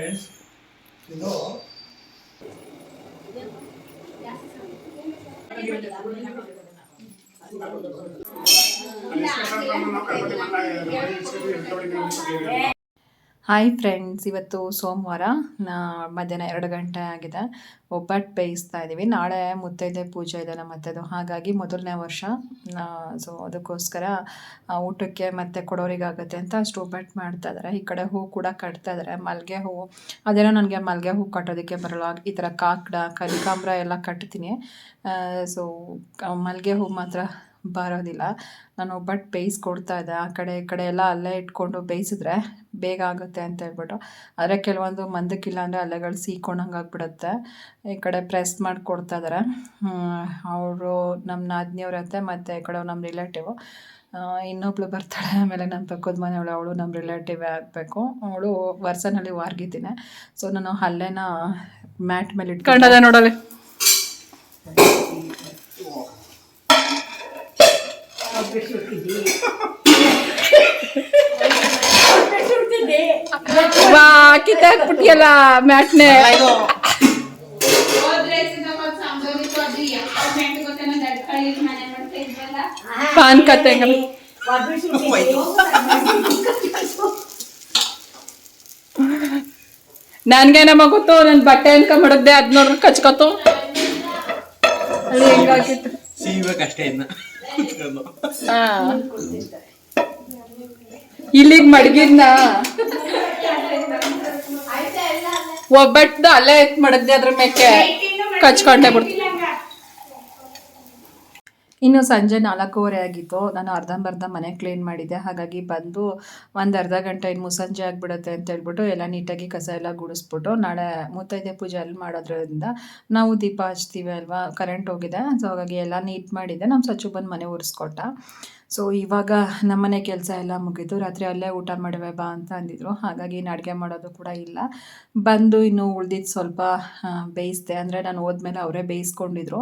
Friends ಇದು hi friends ಇವತ್ತು ಸೋಮವಾರ, ನಾ ಮಧ್ಯಾಹ್ನ ಎರಡು ಗಂಟೆ ಆಗಿದೆ. ಒಬ್ಬಟ್ಟು ಬೇಯಿಸ್ತಾ ಇದ್ದೀವಿ. ನಾಳೆ ಮುತ್ತೈದೆ ಪೂಜೆ ಇದೆ ನಮ್ಮ ಅತ್ತೆದು ಹಾಗಾಗಿ ಮೊದಲನೇ ವರ್ಷ ಸೊ ಅದಕ್ಕೋಸ್ಕರ ಊಟಕ್ಕೆ ಮತ್ತು ಕೊಡೋರಿಗಾಗುತ್ತೆ ಅಂತ ಅಷ್ಟು ಒಬ್ಬಟ್ಟು ಮಾಡ್ತಾ ಇದ್ದಾರೆ ಈ ಕಡೆ ಹೂ ಕೂಡ ಕಟ್ತಾ ಇದ್ದಾರೆ ಮಲ್ಲಿಗೆ ಹೂವು ಅದೇನೋ ನನಗೆ ಮಲ್ಲಿಗೆ ಹೂ ಕಟ್ಟೋದಕ್ಕೆ ಬರಲ್ಲ. ಈ ಥರ ಕಾಕಡ ಕಲಿಕಾಂಬ್ರ ಎಲ್ಲ ಕಟ್ತೀನಿ. ಸೊ ಮಲ್ಲಿಗೆ ಹೂ ಮಾತ್ರ ಬರೋದಿಲ್ಲ. ನಾನು ಒಬ್ಬಟ್ಟು ಬೇಯಿಸ್ಕೊಡ್ತಾ ಇದ್ದೆ. ಆ ಕಡೆ ಈ ಕಡೆ ಎಲ್ಲ ಅಲ್ಲೇ ಇಟ್ಕೊಂಡು ಬೇಯಿಸಿದ್ರೆ ಬೇಗ ಆಗುತ್ತೆ ಅಂತ ಹೇಳ್ಬಿಟ್ಟು. ಆದರೆ ಕೆಲವೊಂದು ಮಂದಕ್ಕಿಲ್ಲ ಅಂದರೆ ಅಲ್ಲೆಗಳು ಸೀಕೊಂಡಂಗೆ ಆಗ್ಬಿಡುತ್ತೆ. ಈ ಕಡೆ ಪ್ರೆಸ್ ಮಾಡಿ ಕೊಡ್ತಾ ಇದ್ದಾರೆ ಅವರು ನಮ್ಮ ನಾದಿನಿಯವ್ರತ್ತೆ ಮತ್ತು ಈ ಕಡೆ ನಮ್ಮ ರಿಲೇಟಿವು. ಇನ್ನೊಬ್ಳು ಬರ್ತಾಳೆ, ಆಮೇಲೆ ನನ್ನ ಪಕ್ಕದ ಮನೆಯವಳು, ಅವಳು ನಮ್ಮ ರಿಲೇಟಿವ್ ಆಗಬೇಕು. ಅವಳು ವರ್ಷನಲ್ಲಿ ವಾರ್ಗಿದ್ದೀನಿ. ಸೊ ನಾನು ಅಲ್ಲೇನ ಮ್ಯಾಟ್ ಮೇಲೆ ಇಟ್ಕೊಂಡಲ್ಲ ನೋಡಲೆ. ಕಿತ್ತಾಕ್ಬಿಟ್ಟಿಯಲ್ಲ ಮ್ಯಾಟ್ನೆ. ಪಾನ್ ಕತೆ ನನ್ಗೇನಮ್ಮ ಗೊತ್ತು ನನ್ ಬಟ್ಟೆ ಅನ್ಕ ಮಾಡಿದ್ದೆ ಅದ್ ನೋಡ್ರಿ ಕಚ್ಕೊತು. ಇಲ್ಲಿಗ್ ಮಡಗಿದ್ನ? ಒಬ್ಬಟ್ಟು ಅಲ್ಲೇ ಎತ್ ಮಡಗ್ದೆ ಅದ್ರ ಮೇಕೆ. ಕಚ್ಕೊಂಡೆ ಬಿಡ್ತು. ಇನ್ನು ಸಂಜೆ ನಾಲ್ಕೂವರೆ ಆಗಿತ್ತು. ನಾನು ಅರ್ಧಂಬರ್ಧ ಮನೆ ಕ್ಲೀನ್ ಮಾಡಿದ್ದೆ. ಹಾಗಾಗಿ ಬಂದು ಒಂದು ಅರ್ಧ ಗಂಟೆ ಇನ್ನು ಮುಸಂಜೆ ಆಗಿಬಿಡುತ್ತೆ ಅಂತ ಹೇಳ್ಬಿಟ್ಟು ಎಲ್ಲ ನೀಟಾಗಿ ಕಸ ಎಲ್ಲ ಗುಡಿಸ್ಬಿಟ್ಟು ನಾಳೆ ಮುತ್ತೈದೆ ಪೂಜೆ ಅಲ್ಲಿ ಮಾಡೋದ್ರಿಂದ ನಾವು ದೀಪ ಹಚ್ತೀವಿ ಅಲ್ವಾ? ಕರೆಂಟ್ ಹೋಗಿದೆ. ಸೊ ಹಾಗಾಗಿ ಎಲ್ಲ ನೀಟ್ ಮಾಡಿದ್ದೆ. ನಮ್ಮ ಸಚ್ಚು ಬಂದು ಮನೆ ಒರೆಸ್ಕೊಟ್ಟ. ಸೊ ಇವಾಗ ನಮ್ಮನೆ ಕೆಲಸ ಎಲ್ಲ ಮುಗಿತು. ರಾತ್ರಿ ಅಲ್ಲೇ ಊಟ ಮಾಡುವೆ ಬಾ ಅಂತ ಅಂದಿದ್ರು. ಹಾಗಾಗಿ ಇನ್ನು ಅಡುಗೆ ಮಾಡೋದು ಕೂಡ ಇಲ್ಲ. ಬಂದು ಇನ್ನು ಉಳ್ದಿದ್ದು ಸ್ವಲ್ಪ ಬೇಯಿಸ್ದೆ. ಅಂದರೆ ನಾನು ಹೋದ್ಮೇಲೆ ಅವರೇ ಬೇಯಿಸ್ಕೊಂಡಿದ್ರು.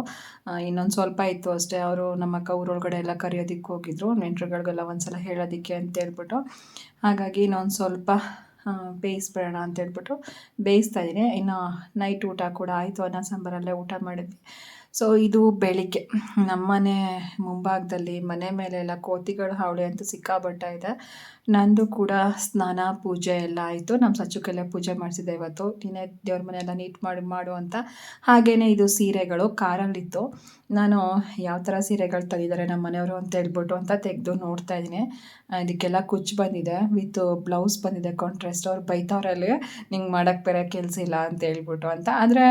ಇನ್ನೊಂದು ಸ್ವಲ್ಪ ಇತ್ತು ಅಷ್ಟೇ. ಅವರು ನಮ್ಮ ಅಕ್ಕ ಊರೊಳಗಡೆ ಎಲ್ಲ ಕರೆಯೋದಕ್ಕೆ ಹೋಗಿದ್ರು. ನೆಂಟ್ರುಗಳಿಗೆಲ್ಲ ಒಂದ್ಸಲ ಹೇಳೋದಕ್ಕೆ ಅಂತ ಹೇಳ್ಬಿಟ್ಟು. ಹಾಗಾಗಿ ಇನ್ನೊಂದು ಸ್ವಲ್ಪ ಬೇಯಿಸ್ಬಿಡೋಣ ಅಂತ ಹೇಳ್ಬಿಟ್ಟು ಬೇಯಿಸ್ತಾ ಇದ್ದೀನಿ. ಇನ್ನು ನೈಟ್ ಊಟ ಕೂಡ ಆಯಿತು. ಅನ್ನ ಸಾಂಬಾರಲ್ಲೇ ಊಟ ಮಾಡಿದ್ವಿ. ಸೊ ಇದು ಬೆಳಿಗ್ಗೆ ನಮ್ಮನೆ ಮುಂಭಾಗದಲ್ಲಿ ಮನೆ ಮೇಲೆಲ್ಲ ಕೋತಿಗಳು ಹಾವಳಿ ಅಂತೂ ಸಿಕ್ಕಾಬಟ್ಟ ಇದೆ. ನಂದು ಕೂಡ ಸ್ನಾನ, ಪೂಜೆ ಎಲ್ಲ ಆಯಿತು. ನಮ್ಮ ಸಚ್ಚುಕೆಲ್ಲ ಪೂಜೆ ಮಾಡಿಸಿದ್ದೆ ಇವತ್ತು. ನೀನೇ ದೇವ್ರ ಮನೆಯೆಲ್ಲ ನೀಟ್ ಮಾಡಿ, ಮಾಡು ಅಂತ. ಹಾಗೆಯೇ ಇದು ಸೀರೆಗಳು, ಕಾರಲ್ಲಿತ್ತು. ನಾನು ಯಾವ ಥರ ಸೀರೆಗಳು ತೆಗಿದಾರೆ ನಮ್ಮ ಮನೆಯವರು ಅಂತ ಹೇಳ್ಬಿಟ್ಟು ಅಂತ ತೆಗೆದು ನೋಡ್ತಾ ಇದ್ದೀನಿ. ಇದಕ್ಕೆಲ್ಲ ಕುಚ್ಚು ಬಂದಿದೆ, ವಿತ್ ಬ್ಲೌಸ್ ಬಂದಿದೆ ಕಾಂಟ್ರಾಸ್ಟ್ ಅವ್ರು ಬೈತವ್ರಲ್ಲಿ ನಿಂಗೆ ಮಾಡೋಕ್ಕೆ ಬೇರೆ ಕೆಲಸ ಇಲ್ಲ ಅಂತ ಹೇಳ್ಬಿಟ್ಟು ಅಂತ. ಆದರೆ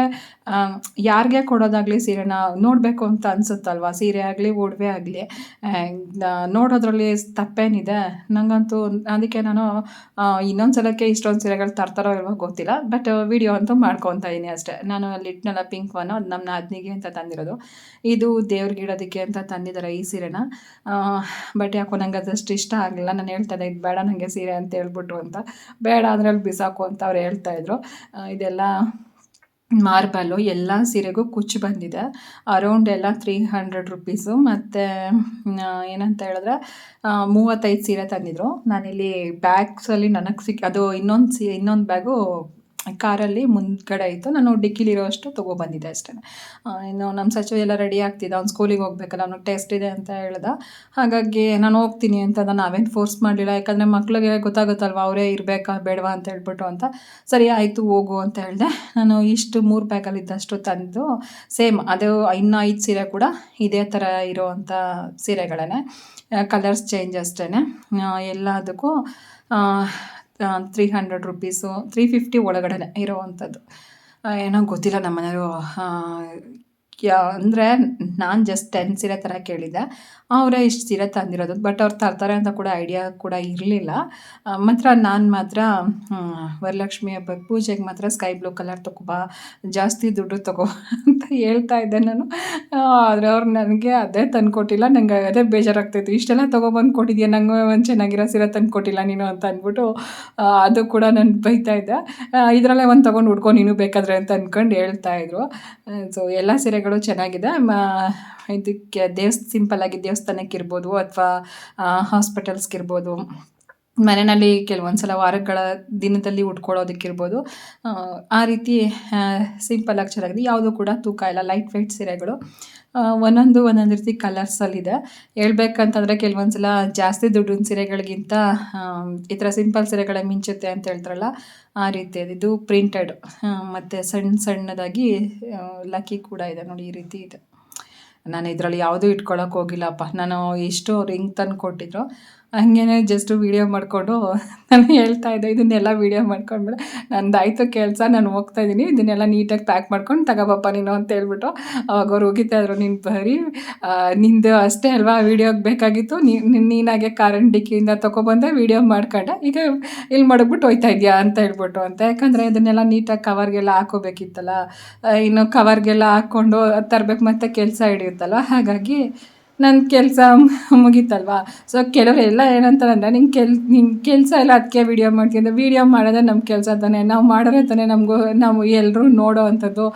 ಯಾರಿಗೆ ಕೊಡೋದಾಗಲಿ ಸೀರೆನ ನೋಡಬೇಕು ಅಂತ ಅನಿಸುತ್ತಲ್ವ? ಸೀರೆ ಆಗಲಿ, ಒಡವೆ ಆಗಲಿ ನೋಡೋದ್ರಲ್ಲಿ ತಪ್ಪೇನಿದೆ? ನನಗಂತೂ ಅದಕ್ಕೆ ನಾನು ಇನ್ನೊಂದು ಸಲಕ್ಕೆ ಇಷ್ಟೊಂದು ಸೀರೆಗಳು ತರ್ತಾರೋ ಇಲ್ವೋ ಗೊತ್ತಿಲ್ಲ ಬಟ್ ವಿಡಿಯೋ ಅಂತೂ ಮಾಡ್ಕೊತ ಇದ್ದೀನಿ ಅಷ್ಟೇ. ನಾನು ಅಲ್ಲಿ ಇಟ್ನೆಲ್ಲ ಪಿಂಕ್ ಒನ್ ಅದು ನಮ್ಮ ನಾದಿನಿಗೆ ಅಂತ ತಂದಿರೋದು. ಇದು ದೇವ್ರಿಗೆ ಇಡೋದಕ್ಕೆ ಅಂತ ತಂದಿದ್ದಾರೆ ಈ ಸೀರೆನ. ಬಟ್ ಯಾಕೋ ನಂಗೆ ಅದಷ್ಟು ಇಷ್ಟ ಆಗಲಿಲ್ಲ. ನಾನು ಹೇಳ್ತಾ ಇದ್ದೆ, ಇದು ಬೇಡ ನನಗೆ ಸೀರೆ ಅಂತ ಹೇಳ್ಬಿಟ್ಟು ಅಂತ. ಬೇಡ ಅದರಲ್ಲಿ ಬಿಸಾಕು ಅಂತ ಅವ್ರು ಹೇಳ್ತಾಯಿದ್ರು ಇದೆಲ್ಲ ಮಾರ್ಬಲ್ಲು ಎಲ್ಲ ಸೀರೆಗೂ ಕುಚ್ಚು ಬಂದಿದೆ. ಅರೌಂಡ್ ಎಲ್ಲ ತ್ರೀ ಹಂಡ್ರೆಡ್ ರುಪೀಸು ಮತ್ತು ಏನಂತ ಹೇಳಿದ್ರೆ ಮೂವತ್ತೈದು ಸೀರೆ ತಂದಿದ್ರು. ನಾನಿಲ್ಲಿ ಬ್ಯಾಗ್ಸಲ್ಲಿ ನನಗೆ ಸಿಕ್ಕಿ ಅದು ಇನ್ನೊಂದು ಸೀ, ಇನ್ನೊಂದು ಬ್ಯಾಗು ಕಾರಲ್ಲಿ ಮುಂದ್ಗಡೆ ಇತ್ತು. ನಾನು ಡಿಕ್ಕಿಲಿರೋ ಅಷ್ಟು ತೊಗೊಬಂದಿದ್ದೆ ಅಷ್ಟೇ. ಇನ್ನು ನಮ್ಮ ಸಚಿವ ಎಲ್ಲ ರೆಡಿ ಆಗ್ತಿದ್ದ. ಅವ್ನು ಸ್ಕೂಲಿಗೆ ಹೋಗ್ಬೇಕಲ್ಲ ಅವ್ನಿಗೆ ಟೆಸ್ಟ್ ಇದೆ ಅಂತ ಹೇಳ್ದ. ಹಾಗಾಗಿ ನಾನು ಹೋಗ್ತೀನಿ ಅಂತ ನಾನು ನಾವೇನು ಫೋರ್ಸ್ ಮಾಡಲಿಲ್ಲ. ಯಾಕಂದರೆ ಮಕ್ಳಿಗೆ ಗೊತ್ತಾಗುತ್ತಲ್ವ, ಅವರೇ ಇರಬೇಕಾ ಬೇಡವಾ ಅಂತ ಹೇಳ್ಬಿಟ್ಟು ಅಂತ. ಸರಿ, ಆಯಿತು, ಹೋಗು ಅಂತ ಹೇಳಿದೆ. ನಾನು ಇಷ್ಟು ಮೂರು ಬ್ಯಾಗಲ್ಲಿ ಇದ್ದಷ್ಟು ತಂದು ಸೇಮ್ ಅದು ಇನ್ನೂ ಐದು ಸೀರೆ ಕೂಡ ಇದೇ ಥರ ಇರೋವಂಥ ಸೀರೆಗಳೇ ಕಲರ್ಸ್ ಚೇಂಜ್ ಅಷ್ಟೇ ಎಲ್ಲದಕ್ಕೂ three hundred rupees three fifty ಒಳಗಡೆ ಇರೋವಂಥದ್ದು. ಏನೋ ಗೊತ್ತಿಲ್ಲ ನಮ್ಮ ಮನೆಯವರು ಅಂದರೆ ನಾನು ಜಸ್ಟ್ ಟೆನ್ ಸೀರೆ ಥರ ಕೇಳಿದ್ದೆ. ಅವರೇ ಇಷ್ಟು ಸೀರೆ ತಂದಿರೋದು. ಬಟ್ ಅವ್ರು ತರ್ತಾರೆ ಅಂತ ಕೂಡ ಐಡಿಯಾ ಕೂಡ ಇರಲಿಲ್ಲ. ಮಾತ್ರ ನಾನು ಮಾತ್ರ ವರಲಕ್ಷ್ಮಿ ಹಬ್ಬಕ್ಕೆ ಪೂಜೆಗೆ ಮಾತ್ರ ಸ್ಕೈ ಬ್ಲೂ ಕಲರ್ ತಗೋಬಾ, ಜಾಸ್ತಿ ದುಡ್ಡು ತಗೋ ಅಂತ ಹೇಳ್ತಾ ಇದ್ದೆ ನಾನು. ಆದರೆ ಅವ್ರು ನನಗೆ ಅದೇ ತಂದುಕೊಟ್ಟಿಲ್ಲ. ನನಗೆ ಅದೇ ಬೇಜಾರಾಗ್ತಾಯಿತ್ತು ಇಷ್ಟೆಲ್ಲ ತೊಗೊಬಂದು ಕೊಟ್ಟಿದ್ಯಾ? ನಂಗೆ ಒಂದು ಚೆನ್ನಾಗಿರೋ ಸೀರೆ ತಂದು ಕೊಟ್ಟಿಲ್ಲ ನೀನು ಅಂತ ಅಂದ್ಬಿಟ್ಟು ಅದು ಕೂಡ ನಾನು ಬೈತಾ ಇದ್ದೆ. ಇದರಲ್ಲೇ ಒಂದು ತೊಗೊಂಡು ಉಡ್ಕೊ ನೀನು ಬೇಕಾದರೆ ಅಂತ ಅಂದ್ಕೊಂಡು ಹೇಳ್ತಾ ಇದ್ರು. ಸೊ ಎಲ್ಲ ಸೀರೆಗಳು ಚೆನ್ನಾಗಿದೆ. ಮ ಇದಕ್ಕೆ ದೇವಸ್ ಸಿಂಪಲ್ಲಾಗಿ ದೇವಸ್ಥಾನಕ್ಕೆ ಇರ್ಬೋದು ಅಥವಾ ಹಾಸ್ಪಿಟಲ್ಸ್ಗೆ ಇರ್ಬೋದು. ಮನೆಯಲ್ಲಿ ಕೆಲವೊಂದು ಸಲ ವಾರಗಳ ದಿನದಲ್ಲಿ ಉಟ್ಕೊಳ್ಳೋದಕ್ಕಿರ್ಬೋದು. ಆ, ರೀತಿ ಸಿಂಪಲ್ಲಾಗಿ ಚೆನ್ನಾಗಿದೆ. ಯಾವುದು ಕೂಡ ತೂಕ ಇಲ್ಲ. ಲೈಟ್ ವೆಯ್ಟ್ ಸೀರೆಗಳು. ಒಂದೊಂದು ಒಂದೊಂದು ರೀತಿ ಕಲರ್ಸಲ್ಲಿದೆ ಹೇಳ್ಬೇಕಂತಂದರೆ ಕೆಲವೊಂದು ಸಲ ಜಾಸ್ತಿ ದುಡ್ಡಿನ ಸೀರೆಗಳಿಗಿಂತ ಈ ಥರ ಸಿಂಪಲ್ ಸೀರೆಗಳೇ ಮಿಂಚುತ್ತೆ ಅಂತ ಹೇಳ್ತಾರಲ್ಲ, ಆ ರೀತಿ. ಇದು ಪ್ರಿಂಟೆಡ್ ಮತ್ತು ಸಣ್ಣ ಸಣ್ಣದಾಗಿ ಲಕ್ಕಿ ಕೂಡ ಇದೆ ನೋಡಿ, ಈ ರೀತಿ ಇದೆ. ನಾನು ಇದರಲ್ಲಿ ಯಾವುದೂ ಇಟ್ಕೊಳಕ್ಕೆ ಹೋಗಿಲ್ಲಪ್ಪ. ನಾನು ಎಷ್ಟು ರಿಂಗ್ ತಂದು ಕೊಟ್ಟಿದ್ರು. ಹಂಗೇನೆ ಜಸ್ಟ್ ವೀಡಿಯೋ ಮಾಡಿಕೊಂಡು ನಾನು ಹೇಳ್ತಾ ಇದ್ದೆ, ಇದನ್ನೆಲ್ಲ ವೀಡಿಯೋ ಮಾಡ್ಕೊಂಡ್ಬಿಡ. ನಂದಾಯ್ತು ಕೆಲಸ, ನಾನು ಹೋಗ್ತಾ ಇದ್ದೀನಿ ಇದನ್ನೆಲ್ಲ ನೀಟಾಗಿ ಪ್ಯಾಕ್ ಮಾಡ್ಕೊಂಡು ತಗೋಬಪ್ಪ ನೀನು ಅಂತ ಹೇಳ್ಬಿಟ್ಟು ಅವಾಗ ಅವ್ರು ಹೋಗಿತಾ ಇದ್ರು ನಿನ್ನ ಬರೀ ನಿಂದು ಅಷ್ಟೇ ಅಲ್ವಾ? ವೀಡಿಯೋಗೆ ಬೇಕಾಗಿತ್ತು. ನೀನಾಗೆ ಕಾರಣ ಡಿಕ್ಕಿಯಿಂದ ತೊಗೊಬಂದೆ ವೀಡಿಯೋ ಮಾಡ್ಕೊಂಡೆ. ಈಗ ಇಲ್ಲಿ ಮಡಗ್ಬಿಟ್ಟು ಹೋಯ್ತಾ ಇದೆಯಾ ಅಂತ ಹೇಳ್ಬಿಟ್ಟು. ಅಂತ ಯಾಕಂದರೆ ಇದನ್ನೆಲ್ಲ ನೀಟಾಗಿ ಕವರ್ಗೆಲ್ಲ ಹಾಕೋಬೇಕಿತ್ತಲ್ಲ. ಇನ್ನು ಕವರ್ಗೆಲ್ಲ ಹಾಕ್ಕೊಂಡು ತರಬೇಕು ಮತ್ತೆ ಕೆಲಸ ಹಿಡಿಯುತ್ತಲ್ಲ ಹಾಗಾಗಿ ನನ್ನ ಕೆಲಸ ಮುಗೀತಲ್ವಾ? ಸೊ ಕೆಲವರು ಎಲ್ಲ ಏನಂತಾರೆ ಅಂದರೆ ನಿಂಗೆ ಕೆಲ್ ನಿಮ್ಮ ಕೆಲಸ ಎಲ್ಲ ಅದಕ್ಕೆ ವೀಡಿಯೋ ಮಾಡ್ತಿದ್ದೆ. ವೀಡಿಯೋ ಮಾಡೋದೇ ನಮ್ಮ ಕೆಲಸ ತಾನೇ. ನಾವು ಮಾಡೋರೆ ತಾನೇ ನಮಗೂ, ನಾವು ಎಲ್ಲರೂ ನೋಡೋ ಅಂಥದ್ದು.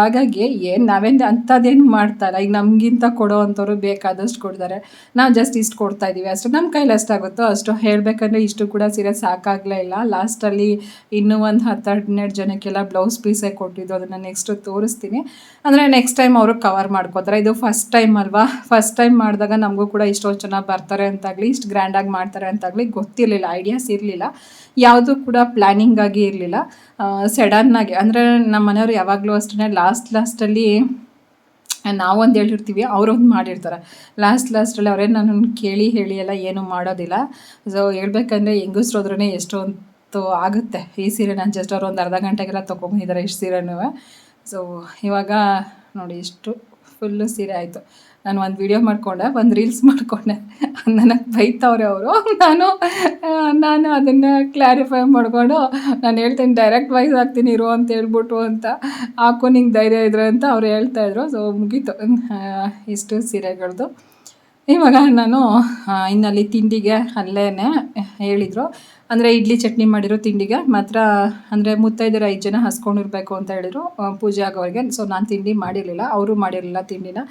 ಹಾಗಾಗಿ ಏನು ನಾವೇನು ಅಂಥದ್ದೇನು ಮಾಡ್ತಾಯಿಲ್ಲ ಈಗ ನಮಗಿಂತ ಕೊಡೋ ಅಂಥವ್ರು ಬೇಕಾದಷ್ಟು ಕೊಡ್ತಾರೆ. ನಾವು ಜಸ್ಟ್ ಇಷ್ಟು ಕೊಡ್ತಾ ಇದ್ದೀವಿ ಅಷ್ಟು ನಮ್ಮ ಕೈಲಿ ಅಷ್ಟಾಗುತ್ತೋ ಅಷ್ಟು ಹೇಳಬೇಕಂದ್ರೆ ಇಷ್ಟು ಕೂಡ ಸೀರೆ ಸಾಕಾಗಲೇ ಇಲ್ಲ. ಲಾಸ್ಟಲ್ಲಿ ಇನ್ನೂ ಒಂದು ಹತ್ತು ಹನ್ನೆರಡು ಜನಕ್ಕೆಲ್ಲ ಬ್ಲೌಸ್ ಪೀಸೇ ಕೊಟ್ಟಿದ್ದು. ಅದನ್ನು ನೆಕ್ಸ್ಟು ತೋರಿಸ್ತೀನಿ. ಅಂದರೆ ನೆಕ್ಸ್ಟ್ ಟೈಮ್ ಅವರು ಕವರ್ ಮಾಡ್ಕೋತಾರೆ. ಇದು ಫಸ್ಟ್ ಟೈಮ್ ಅಲ್ವಾ? ಫಸ್ಟ್ ಟೈಮ್ ಮಾಡಿದಾಗ ನಮಗೂ ಕೂಡ ಇಷ್ಟೊಂದು ಜನ ಬರ್ತಾರೆ ಅಂತಾಗಲಿ, ಇಷ್ಟು ಗ್ರ್ಯಾಂಡಾಗಿ ಮಾಡ್ತಾರೆ ಅಂತಾಗಲಿ ಗೊತ್ತಿರಲಿಲ್ಲ ಐಡಿಯಾಸ್ ಇರಲಿಲ್ಲ. ಯಾವುದೂ ಕೂಡ ಪ್ಲ್ಯಾನಿಂಗ್ ಆಗಿ ಇರಲಿಲ್ಲ. ಸಡನ್ನಾಗಿ ಅಂದರೆ ನಮ್ಮ ಮನೆಯವರು ಯಾವಾಗಲೂ ಅಷ್ಟೇ ಲಾಸ್ಟ್ ಲಾಸ್ಟಲ್ಲಿ ನಾವೊಂದು ಹೇಳಿರ್ತೀವಿ ಅವರೊಂದು ಮಾಡಿರ್ತಾರೆ. ಲಾಸ್ಟ್ ಲಾಸ್ಟಲ್ಲಿ ಅವರೇ ನಾನು ಕೇಳಿ ಹೇಳಿ ಎಲ್ಲ ಏನು ಮಾಡೋದಿಲ್ಲ. ಸೊ ಹೇಳ್ಬೇಕಂದ್ರೆ ಹೆಂಗಸ್ರೋದ್ರೇ ಎಷ್ಟೊಂದು ಆಗುತ್ತೆ. ಈ ಸೀರೆ ನಾನು ಜಸ್ಟ್ ಅವ್ರು ಒಂದು ಅರ್ಧ ಗಂಟೆಗೆಲ್ಲ ತೊಗೊಂಬಂದಿದ್ದಾರೆ ಇಷ್ಟು ಸೀರೆನೂ. ಸೊ ಇವಾಗ ನೋಡಿ ಇಷ್ಟು ಫುಲ್ಲು ಸೀರೆ ಆಯಿತು. ನಾನು ಒಂದು ವಿಡಿಯೋ ಮಾಡಿಕೊಂಡೆ, ಒಂದು ರೀಲ್ಸ್ ಮಾಡಿಕೊಂಡೆ. ನನಗೆ ಬೈತವ್ರೆ ಅವರು. ನಾನು ನಾನು ಅದನ್ನು ಕ್ಲಾರಿಫೈ ಮಾಡಿಕೊಂಡು, ನಾನು ಹೇಳ್ತೀನಿ ಡೈರೆಕ್ಟ್ ವೈಸ್ ಆಗ್ತೀನಿ ಇರೋ ಅಂತ ಹೇಳ್ಬಿಟ್ಟು ಅಂತ. ಹಾಕೋ, ನಿಂಗೆ ಧೈರ್ಯ ಇದ್ರೆ ಅಂತ ಅವ್ರು ಹೇಳ್ತಾಯಿದ್ರು ಸೊ ಮುಗೀತು. ಇಷ್ಟು ಸೀರೆಗಳದ್ದು ಇವಾಗ ನಾನು ಇನ್ನಲ್ಲಿ ತಿಂಡಿಗೆ ಅಲ್ಲೇ ಹೇಳಿದರು. ಅಂದರೆ ಇಡ್ಲಿ ಚಟ್ನಿ ಮಾಡಿರೋ ತಿಂಡಿಗೆ, ಮಾತ್ರ ಅಂದರೆ ಮುತ್ತೈದರ ಐದು ಜನ ಹಸ್ಕೊಂಡಿರಬೇಕು ಅಂತ ಹೇಳಿದರು ಪೂಜೆ ಆಗೋವರೆಗೆ ಸೊ ನಾನು ತಿಂಡಿ ಮಾಡಿರಲಿಲ್ಲ, ಅವರು ಮಾಡಿರಲಿಲ್ಲ ತಿಂಡಿನ.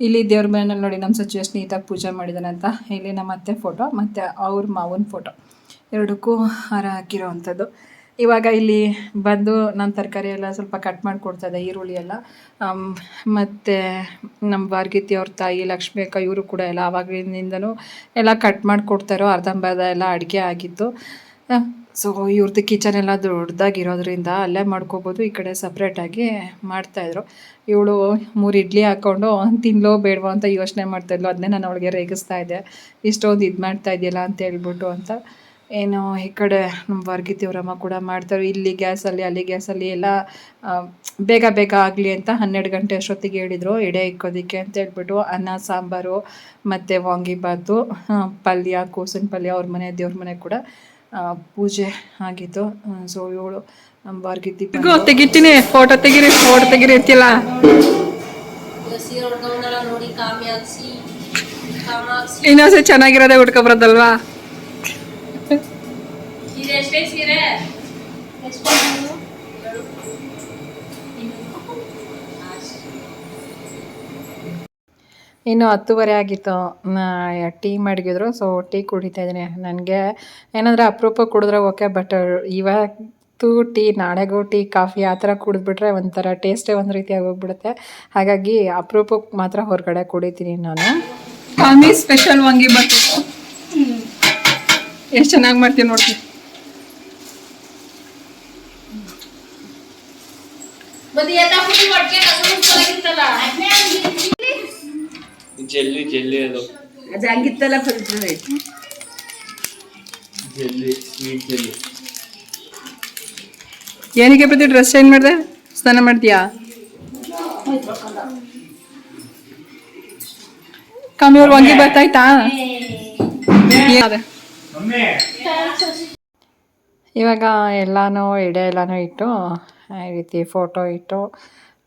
ಇಲ್ಲಿ ದೇವ್ರ ಮನೆಯಲ್ಲಿ ನೋಡಿ ನಮ್ಮ ಸಚಿವ ಸ್ನೇಹಿತಾಗಿ ಪೂಜೆ ಮಾಡಿದಾನೆ ಅಂತ. ಇಲ್ಲಿ ನಮ್ಮ ಅತ್ತೆ ಫೋಟೋ ಮತ್ತು ಅವ್ರ ಮಾವನ ಫೋಟೋ ಎರಡಕ್ಕೂ ಹಾರ ಹಾಕಿರೋ ಅಂಥದ್ದು ಇವಾಗ ಇಲ್ಲಿ ಬಂದು ನಾನು ತರಕಾರಿ ಎಲ್ಲ ಸ್ವಲ್ಪ ಕಟ್ ಮಾಡಿಕೊಡ್ತಾ ಇದೆ ಈರುಳ್ಳಿ ಎಲ್ಲ. ಮತ್ತು ನಮ್ಮ ಭಾರ್ಗಿತಿ ಅವ್ರ ತಾಯಿ ಲಕ್ಷ್ಮೀ ಅಕ್ಕ ಇವರು ಕೂಡ ಎಲ್ಲ ಆವಾಗಿನಿಂದನೂ ಎಲ್ಲ ಕಟ್ ಮಾಡಿಕೊಡ್ತಾರೋ ಅರ್ಧಂಬರ್ಧ ಎಲ್ಲ ಅಡುಗೆ ಆಗಿತ್ತು. ಸೊ ಇವ್ರದ್ದು ಕಿಚನ್ ಎಲ್ಲ ದೊಡ್ಡದಾಗಿರೋದ್ರಿಂದ ಅಲ್ಲೇ ಮಾಡ್ಕೋಬೋದು. ಈ ಕಡೆ ಸಪ್ರೇಟಾಗಿ ಮಾಡ್ತಾಯಿದ್ರು ಇವಳು ಮೂರು ಇಡ್ಲಿ ಹಾಕ್ಕೊಂಡು ತಿನ್ಲೋ ಬೇಡವೋ ಅಂತ ಯೋಚನೆ ಮಾಡ್ತಾಯಿದ್ಲು ಅದನ್ನೇ ನಾನು ಅವಳಿಗೆ ರೇಗಿಸ್ತಾ ಇದ್ದೆ. ಇಷ್ಟೊಂದು ಇದು ಮಾಡ್ತಾ ಇದೆಯಲ್ಲ ಅಂತ ಹೇಳ್ಬಿಟ್ಟು ಅಂತ. ಏನು ಈ ಕಡೆ ನಮ್ಮ ವರ್ಗಿತಿಯವ್ರಮ್ಮ ಕೂಡ ಮಾಡ್ತಾರೆ. ಇಲ್ಲಿ ಗ್ಯಾಸಲ್ಲಿ, ಅಲ್ಲಿ ಗ್ಯಾಸಲ್ಲಿ ಎಲ್ಲ ಬೇಗ ಬೇಗ ಆಗಲಿ ಅಂತ ಹನ್ನೆರಡು ಗಂಟೆ ಅಷ್ಟೊತ್ತಿಗೆ ಹೇಳಿದರು. ಎಡೆ ಇಕ್ಕೋದಕ್ಕೆ ಅಂತ ಹೇಳ್ಬಿಟ್ಟು ಅನ್ನ, ಸಾಂಬಾರು, ಮತ್ತು ವಾಂಗಿಬಾತು ಪಲ್ಯ ಕೂಸಿನ ಪಲ್ಯ ಅವ್ರ ಮನೆ, ದೇವ್ರ ಮನೆ ಕೂಡ ಪೂಜೆ ಆಗಿತ್ತು ಸೊ ಇವಳು ನಮ್ಮ ವರ್ಗಿತಿ ತೆಗಿತೀನಿ ಫೋಟೋ ತೆಗಿರಿ ಫೋಟೋ ತೆಗಿರಿ ಅಂತಿಲ್ಲ ಇನ್ನೊಂದ್ಸೆ ಚೆನ್ನಾಗಿರೋದೇ ಉಟ್ಕೊಬರೋದಲ್ವಾ ಸೀರೆ ಎಷ್ಟೇ ಸೀರೆ ಎಷ್ಟು ಹೇಳು? ಇನ್ನು ಹತ್ತುವರೆ ಆಗಿತ್ತು. ನಾ- ಟೀ ಮಡಗಿದ್ರು. ಸೊ ಟೀ ಕುಡಿತಾ ಇದ್ದೀನಿ. ನನಗೆ ಏನಂದರೆ ಅಪರೂಪ ಕುಡಿದ್ರೆ ಓಕೆ ಬಟ್ ಇವತ್ತು ಟೀ ನಾಳೆಗೂ ಟೀ ಕಾಫಿ ಆ ಥರ ಕುಡಿದ್ಬಿಟ್ರೆ ಒಂಥರ ಟೇಸ್ಟೇ ಒಂದು ರೀತಿಯಾಗಿ ಹೋಗ್ಬಿಡುತ್ತೆ ಹಾಗಾಗಿ ಅಪರೂಪಕ್ಕೆ ಮಾತ್ರ ಹೊರಗಡೆ ಕುಡಿತೀನಿ ನಾನು. ಕಾಮಿ ಸ್ಪೆಷಲ್ ವಾಂಗಿ ಬಟ್ ಎಷ್ಟು ಚೆನ್ನಾಗಿ ಮಾಡ್ತೀನಿ ನೋಡ್ತೀನಿ ಮತ್ತೆ ಜೆಲ್ಲಿ ಜೆಲ್ಲಿ ಅದು. ಅದು ಹಂಗಿತ್ತಲ್ಲ ಬರ್ತದೆ ಜೆಲ್ಲಿ ಸ್ವೀಟ್ ಜೆಲ್ಲಿ. ಏನಕ್ಕೆ ಪ್ರತಿ ಡ್ರೆಸ್ ಚೇಂಜ್ ಮಾಡಿದೆ? ಸ್ನಾನ ಮಾಡ್ತೀಯಾ? ಕಮ್ಮಿ ಅವ್ರು ಒಂಗೆ ಬರ್ತಾಯ್ತಾ? ಇವಾಗ ಎಲ್ಲನೂ ಎಡೆ ಎಲ್ಲನೂ ಇಟ್ಟು ಈ ರೀತಿ ಫೋಟೋ ಇಟ್ಟು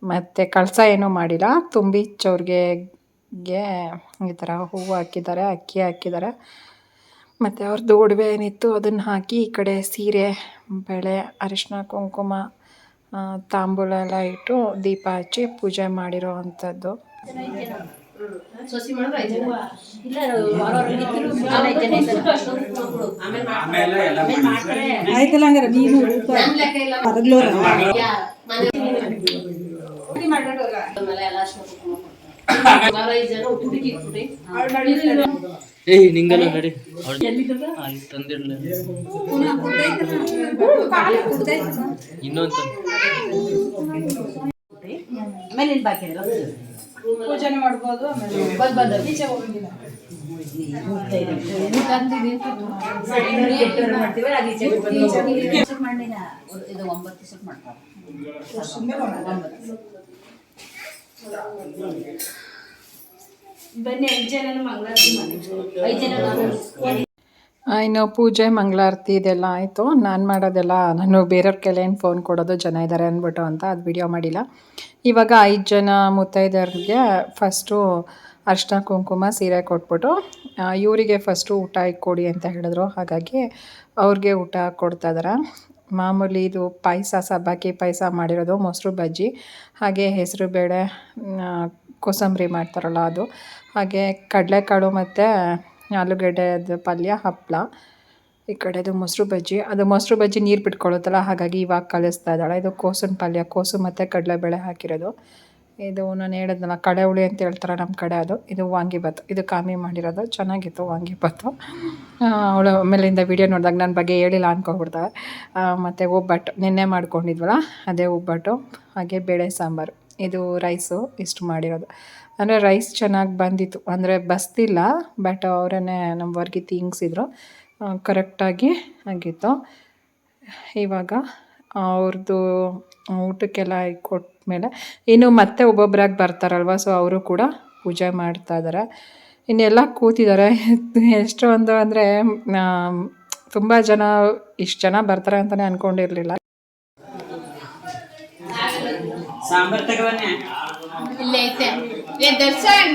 ಮತ್ತು ಕಳಸ ಏನೂ ಮಾಡಿಲ್ಲ. ತುಂಬಿ ಚೌರ್ಗೆಗೆ ಈ ಥರ ಹೂವು ಹಾಕಿದ್ದಾರೆ ಅಕ್ಕಿ ಹಾಕಿದ್ದಾರೆ. ಮತ್ತು ಅವ್ರದ್ದು ಒಡವೆ ಏನಿತ್ತು ಅದನ್ನು ಹಾಕಿ ಈ ಕಡೆ ಸೀರೆ ಬಳೆ ಅರಿಶಿನ ಕುಂಕುಮ ತಾಂಬೂಲ ಎಲ್ಲ ಇಟ್ಟು ದೀಪ ಹಚ್ಚಿ ಪೂಜೆ ಮಾಡಿರೋ ಅಂಥದ್ದು. ಆಮೇಲೆ ಏಯ್ ನಿಂಗಲ್ಲ ನಡಿ. ಅಲ್ಲಿ ತಂದಿರ್ಲಿ ಇನ್ನೊಂದು ಆಮೇಲೆ ಬಾಕಿ ಪೂಜನೆ ಮಾಡ್ಬೋದು ಇದು ಒಂಬತ್ತು ಮಾಡ್ತಾರೆ. ಬನ್ನಿ ಇನ್ನು ಪೂಜೆ, ಮಂಗಳಾರತಿ ಇದೆಲ್ಲ ಆಯಿತು. ನಾನು ಮಾಡೋದೆಲ್ಲ, ನಾನು ಬೇರೆಯವ್ರ ಕೆಲ ಏನು ಫೋನ್ ಕೊಡೋದು, ಜನ ಇದ್ದಾರೆ ಅಂದ್ಬಿಟ್ಟು ಅಂತ ಅದು ವಿಡಿಯೋ ಮಾಡಿಲ್ಲ. ಇವಾಗ ಐದು ಜನ ಮುತ್ತೈದರಿಗೆ ಫಸ್ಟು ಅರ್ಶಿನ ಕುಂಕುಮ ಸೀರೆ ಕೊಟ್ಬಿಟ್ಟು ಇವರಿಗೆ ಫಸ್ಟು ಊಟ ಕೊಡಿ ಅಂತ ಹೇಳಿದ್ರು. ಹಾಗಾಗಿ ಅವ್ರಿಗೆ ಊಟ ಕೊಡ್ತಾ ಇದ್ದಾರೆ ಮಾಮೂಲಿ ಇದು ಪಾಯಸ, ಸಬ್ಬಕ್ಕಿ ಪಾಯಸ ಮಾಡಿರೋದು ಮೊಸರು ಬಜ್ಜಿ. ಹಾಗೆ ಹೆಸರು ಬೇಳೆ ಕೋಸಂಬರಿ ಮಾಡ್ತಾರಲ್ಲ ಅದು. ಹಾಗೆ ಕಡಲೆಕಾಳು ಮತ್ತು ಆಲೂಗಡ್ಡೆದು ಪಲ್ಯ ಹಪ್ಪಳ ಈ ಕಡೆದು ಮೊಸರು ಬಜ್ಜಿ. ಅದು ಮೊಸರು ಬಜ್ಜಿ ನೀರು ಬಿಟ್ಕೊಳ್ಳುತ್ತಲ್ಲ ಹಾಗಾಗಿ ಇವಾಗ ಕಲಿಸ್ತಾ ಇದ್ದಾಳೆ. ಇದು ಕೋಸಿನ ಪಲ್ಯ, ಕೋಸು ಮತ್ತು ಕಡಲೆಬೇಳೆ ಹಾಕಿರೋದು. ಇದು ನಾನು ಹೇಳಿದ್ನಲ್ಲ ಕಡೆ ಹುಳಿ ಅಂತ ಹೇಳ್ತಾರೆ ನಮ್ಮ ಕಡೆ ಅದು. ಇದು ವಾಂಗಿಭಾತ್. ಇದು ಕಾಮಿ ಮಾಡಿರೋದು. ಚೆನ್ನಾಗಿತ್ತು ವಾಂಗಿಭಾತು. ಅವಳು ಆಮೇಲಿಂದ ವಿಡಿಯೋ ನೋಡಿದಾಗ ನನ್ನ ಬಗ್ಗೆ ಹೇಳಿಲ್ಲ ಅನ್ಕೊಬಿಡ್ತಾಳೆ ಮತ್ತು ಒಬ್ಬಟ್ಟು ನಿನ್ನೆ ಮಾಡ್ಕೊಂಡಿದ್ವಲ್ಲ, ಅದೇ ಒಬ್ಬಟ್ಟು, ಹಾಗೆ ಬೇಳೆ ಸಾಂಬಾರು. ಇದು ರೈಸು ಇಷ್ಟು ಮಾಡಿರೋದು. ಅಂದರೆ ರೈಸ್ ಚೆನ್ನಾಗಿ ಬಂದಿತ್ತು. ಅಂದರೆ ಬಸ್ತಿಲ್ಲ ಬಟ್ ಅವರನ್ನೇ ನಮ್ಮ ವರ್ಗಿ ತಿಂಗ್ಸಿದ್ರು ಕರೆಕ್ಟಾಗಿ ಆಗಿತ್ತು. ಇವಾಗ ಅವ್ರದ್ದು ಊಟಕ್ಕೆಲ್ಲ ಕೊಟ್ಮೇಲೆ ಇನ್ನು ಮತ್ತೆ ಒಬ್ಬೊಬ್ಬರಾಗಿ ಬರ್ತಾರಲ್ವ ಸೊ ಅವರು ಕೂಡ ಪೂಜೆ ಮಾಡ್ತಾ ಇದ್ದಾರೆ ಇನ್ನೆಲ್ಲ ಕೂತಿದ್ದಾರೆ ಎಷ್ಟೊಂದು ಅಂದರೆ ತುಂಬ ಜನ ಇಷ್ಟು ಜನ ಬರ್ತಾರೆ ಅಂತಲೇ ಅಂದ್ಕೊಂಡಿರಲಿಲ್ಲ ಸಾಂಬಾರ್ ಇಲ್ಲ ಇಲ್ಲೇ? ಐತೆ ಏ ದರ್ಶನ್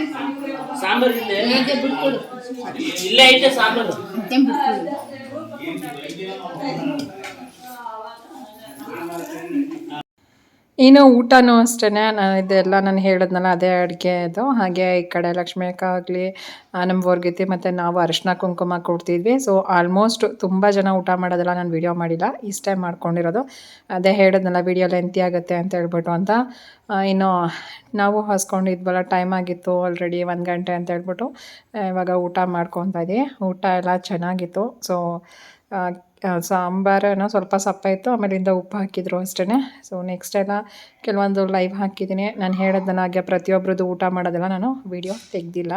ಸಾಂಬಾರ್ ಇದೆ ಇದೆ ಬಿಟ್ಕೊಡು ಇಲ್ಲೇ ಐತೆ ಸಾಂಬಾರು ಏನ್ ಬಿಟ್ಕೊಡು ಇನ್ನು ಊಟನೂ ಅಷ್ಟೇ ನಾನು ಇದೆಲ್ಲ ನಾನು ಹೇಳಿದ್ನಲ್ಲ, ಅದೇ ಅಡುಗೆ ಅದು. ಹಾಗೆ ಈ ಕಡೆ ಲಕ್ಷ್ಮೀಕ ಅಕ್ಕ ಆಗಲಿ ನಮ್ಮ ವರ್ಗತಿ ಮತ್ತು ನಾವು ಅರಿಶಿನ ಕುಂಕುಮ ಕೊಡ್ತಿದ್ವಿ. ಸೊ ಆಲ್ಮೋಸ್ಟ್ ತುಂಬ ಜನ ಊಟ ಮಾಡೋದೆಲ್ಲ ನಾನು ವೀಡಿಯೋ ಮಾಡಿಲ್ಲ. ಇಷ್ಟೇ ಮಾಡ್ಕೊಂಡಿರೋದು. ಅದೇ ಹೇಳಿದ್ನಲ್ಲ ವೀಡಿಯೋ ಲೆಂತಿ ಆಗುತ್ತೆ ಅಂತ ಹೇಳ್ಬಿಟ್ಟು ಅಂತ. ಇನ್ನು ನಾವು ಹಾಸ್ಕೊಂಡಿದ್ವಲ್ಲ ಟೈಮ್ ಆಗಿತ್ತು ಆಲ್ರೆಡಿ ಒಂದು ಗಂಟೆ ಅಂತ ಹೇಳ್ಬಿಟ್ಟು ಇವಾಗ ಊಟ ಮಾಡ್ಕೊತಾ ಇದ್ದೀವಿ ಊಟ ಎಲ್ಲ ಚೆನ್ನಾಗಿತ್ತು. ಸೊ ಸಾಂಬಾರೇನೋ ಸ್ವಲ್ಪ ಸಪ್ಪ ಇತ್ತು ಆಮೇಲಿಂದ ಉಪ್ಪು ಹಾಕಿದ್ರು ಅಷ್ಟೇ ಸೊ ನೆಕ್ಸ್ಟ್ ಎಲ್ಲ ಕೆಲವೊಂದು ಲೈವ್ ಹಾಕಿದ್ದೀನಿ. ನಾನು ಹೇಳೋದನ್ನ ಹಾಗೆ ಪ್ರತಿಯೊಬ್ಬರದ್ದು ಊಟ ಮಾಡೋದೆಲ್ಲ ನಾನು ವಿಡಿಯೋ ತೆಗ್ದಿಲ್ಲ.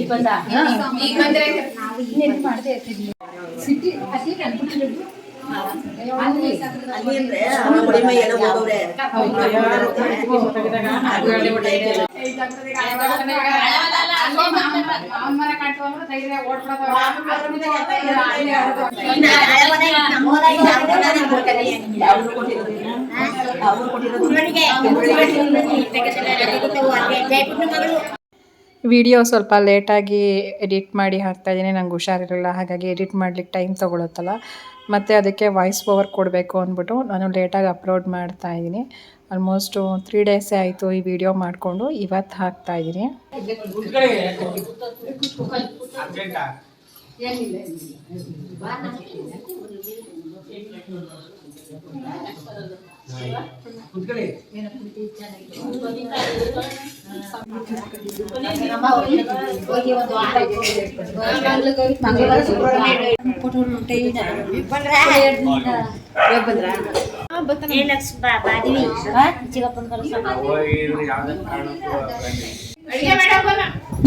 ಈಗ ಬಂದ್ರ? ರುಕ್ಮಣಕ್ಕ? ಈಗ ಬಂದ? ಈಗ ಬಂದ್ರೆ ಅಲ್ಲಿ ಅಂದ್ರೆ ಅವ್ರ ಹೊಡಿ ಮೈ ಎಲ್ಲ ಹೋಗವ್ರೆ. ಇನ್ನ ಹಳೆ ಮನೆ ನಮ್ಮ ಮನೆ ಇಲ್ಲ, ಅವ್ರ ಮನೆನೇ ಕೊಡ್ತಾರೆ. ಅವ್ರು ಕೊಟ್ಟಿರೋದು. ಅವ್ರು ಕೊಟ್ಟಿರೋದು. ವಿಡಿಯೋ ಸ್ವಲ್ಪ ಲೇಟಾಗಿ ಎಡಿಟ್ ಮಾಡಿ ಹಾಕ್ತಾಯಿದ್ದೀನಿ ನಂಗೆ ಹುಷಾರಿರಲಿಲ್ಲ ಹಾಗಾಗಿ ಎಡಿಟ್ ಮಾಡ್ಲಿಕ್ಕೆ ಟೈಮ್ ತೊಗೊಳುತ್ತಲ್ಲ. ಮತ್ತು ಅದಕ್ಕೆ ವಾಯ್ಸ್ ಓವರ್ ಕೊಡಬೇಕು ಅಂದ್ಬಿಟ್ಟು ನಾನು ಲೇಟಾಗಿ ಅಪ್ಲೋಡ್ ಮಾಡ್ತಾ ಇದ್ದೀನಿ. ಆಲ್ಮೋಸ್ಟು ತ್ರೀ ಡೇಸೇ ಆಯಿತು ಈ ವಿಡಿಯೋ ಮಾಡಿಕೊಂಡು. ಇವತ್ತು ಹಾಕ್ತಾಯಿದ್ದೀನಿ ಅರ್ಜೆಂಟಾ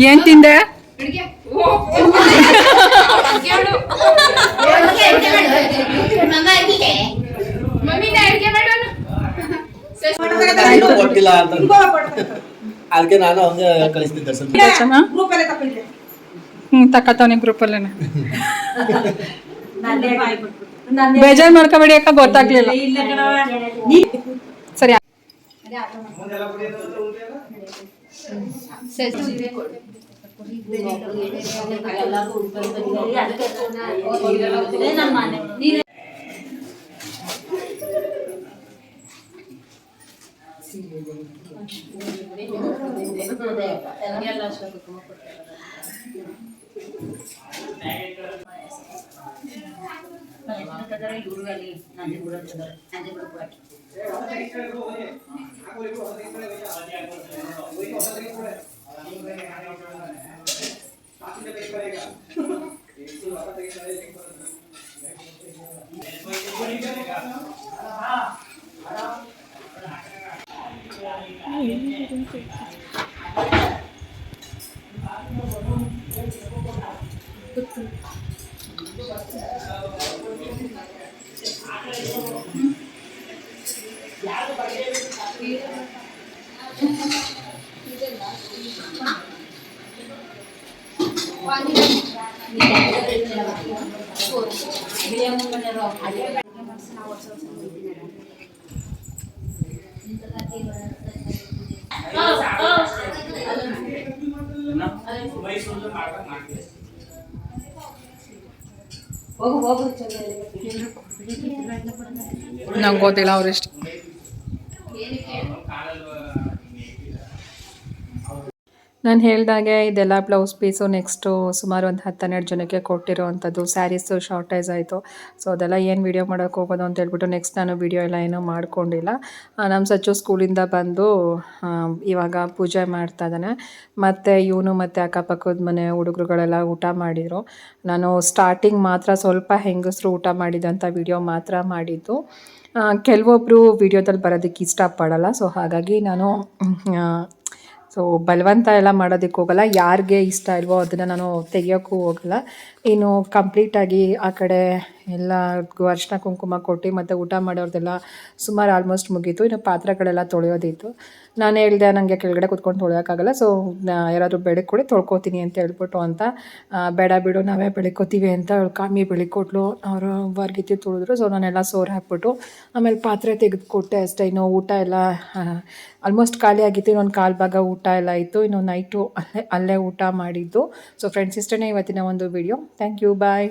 ಏನು ತಿಂದೆ? ಅಡಿಗೆ ಓ ಕೇಳು ಮಮ್ಮಿ ಅಡಿಗೆ ಮಾಡೋಣ ಇನ್ನೂ ಕೊಟ್ಟಿಲ್ಲ ಅಂತ. ಅದಕ್ಕೆ ನಾನು ಅವಂಗೆ ಕಳಿಸ್ತಿದ್ದೆ ತಪ್ಪಿದ್ದೆ ಹ್ಞೂ ತಕ್ಕತ್ತವನಿ ಗ್ರೂಪಲ್ಲೇ ಬೇಜಾರು ಮಾಡ್ಕೋಬೇಡಿ ಅಕ್ಕ ಗೊತ್ತಾಗ್ಲಿಲ್ಲ. ಸರಿ ಮುಂದೆಲ್ಲ ಕುಡಿಯೋದು ಊಟ ಎಲ್ಲ? ಸರಿ ಕೊಡು ಎಲ್ಲಾರ್ಗೂ ಉಳ್ಕೊಂಡು Gracias. ನಂಗೆ ಗೊತ್ತಿಲ್ಲ ಅವ್ರೆಷ್ಟು ನಾನು ಹೇಳ್ದಾಗೆ ಇದೆಲ್ಲ ಬ್ಲೌಸ್ ಪೀಸು ನೆಕ್ಸ್ಟು ಸುಮಾರು ಒಂದು ಹತ್ತು ಹನ್ನೆರಡು ಜನಕ್ಕೆ ಕೊಟ್ಟಿರೋ ಅಂಥದ್ದು ಸ್ಯಾರೀಸು ಶಾರ್ಟೇಜ್ ಆಯಿತು. ಸೊ ಅದೆಲ್ಲ ಏನು ವೀಡಿಯೋ ಮಾಡೋಕೆ ಹೋಗೋದು ಅಂತ ಹೇಳ್ಬಿಟ್ಟು ನೆಕ್ಸ್ಟ್ ನಾನು ವೀಡಿಯೋ ಎಲ್ಲ ಏನೂ ಮಾಡ್ಕೊಂಡಿಲ್ಲ. ನಮ್ಮ ಸಚ್ಚು ಸ್ಕೂಲಿಂದ ಬಂದು ಇವಾಗ ಪೂಜೆ ಮಾಡ್ತಾ ಇದ್ದಾನೆ. ಮತ್ತು ಇವನು ಮತ್ತು ಅಕ್ಕಪಕ್ಕದ ಮನೆ ಹುಡುಗರುಗಳೆಲ್ಲ ಊಟ ಮಾಡಿದರು. ನಾನು ಸ್ಟಾರ್ಟಿಂಗ್ ಮಾತ್ರ ಸ್ವಲ್ಪ ಹೆಂಗಸರು ಊಟ ಮಾಡಿದಂಥ ವೀಡಿಯೋ ಮಾತ್ರ ಮಾಡಿದ್ದು. ಕೆಲವೊಬ್ಬರು ವೀಡಿಯೋದಲ್ಲಿ ಬರೋದಕ್ಕೆ ಇಷ್ಟಪಡಲ್ಲ. ಸೊ ಹಾಗಾಗಿ ನಾನು ಸೊ ಬಲವಂತ ಎಲ್ಲ ಮಾಡೋದಕ್ಕೆ ಹೋಗಲ್ಲ. ಯಾರಿಗೆ ಇಷ್ಟ ಇಲ್ವೋ ಅದನ್ನು ನಾನು ತೆಗಿಯೋಕ್ಕೂ ಹೋಗಲ್ಲ. ಇನ್ನು ಕಂಪ್ಲೀಟಾಗಿ ಆ ಕಡೆ ಎಲ್ಲ ಅರ್ಶಿನ ಕುಂಕುಮ ಕೊಟ್ಟು ಮತ್ತು ಊಟ ಮಾಡೋರ್ದೆಲ್ಲ ಸುಮಾರು ಆಲ್ಮೋಸ್ಟ್ ಮುಗೀತು. ಇನ್ನು ಪಾತ್ರೆಗಳೆಲ್ಲ ತೊಳೆಯೋದಿತ್ತು. ನಾನು ಹೇಳಿದೆ ನನಗೆ ಕೆಳಗಡೆ ಕುತ್ಕೊಂಡು ತೊಳೆಯೋಕ್ಕಾಗಲ್ಲ ಸೊ ಯಾರಾದರೂ ಬೆಳಗ್ಗೆ ಕೊಡಿ ತೊಳ್ಕೊತೀನಿ ಅಂತ ಹೇಳ್ಬಿಟ್ಟು ಅಂತ ಬೇಡ ಬಿಡು, ನಾವೇ ಬೆಳಕೋತೀವಿ ಅಂತ ಅವಳು ಕಾಮಿ ಬೆಳಿಕೊಟ್ಲು. ಅವರು ವರ್ಗಿತಿ ತುಳಿದ್ರು ಸೊ ನಾನೆಲ್ಲ ಸೋರ್ ಹಾಕ್ಬಿಟ್ಟು, ಆಮೇಲೆ ಪಾತ್ರೆ ತೆಗೆದುಕೊಟ್ಟೆ ಅಷ್ಟೇ. ಇನ್ನು ಊಟ ಎಲ್ಲ ಆಲ್ಮೋಸ್ಟ್ ಖಾಲಿ ಆಗಿತ್ತು. ಇನ್ನೊಂದು ಕಾಲು ಭಾಗ ಊಟ ಎಲ್ಲ ಇತ್ತು ಇನ್ನು ನೈಟು ಅಲ್ಲೇ ಅಲ್ಲೇ ಊಟ ಮಾಡಿದ್ದು. ಸೊ ಫ್ರೆಂಡ್ಸ್ ಇಷ್ಟೇ ಇವತ್ತಿನ ಒಂದು ವಿಡಿಯೋ ಥ್ಯಾಂಕ್ ಯು ಬಾಯ್